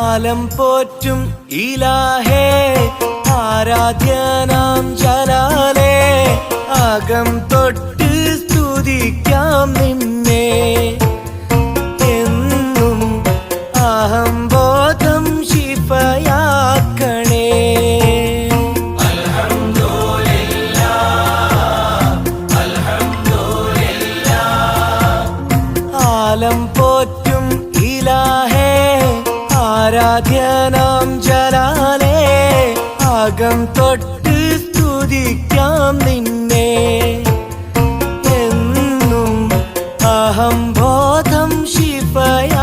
ആലം പോറ്റും ഇലാഹേ ആരാധ്യനാം ജലാലേ അകം തൊട്ട് സ്തുതിക്കാം നിന്നെ. എന്നും അഹം ബോധം ശിഫയാക്കണേ. ആലം പോറ്റും ഇലാഹേ ആരാധ്യനാം ജലാലേ ആകം തൊട്ട് സ്തുതിക്കാം നിന്നെ. എന്നും അഹംബോധം ശിപയ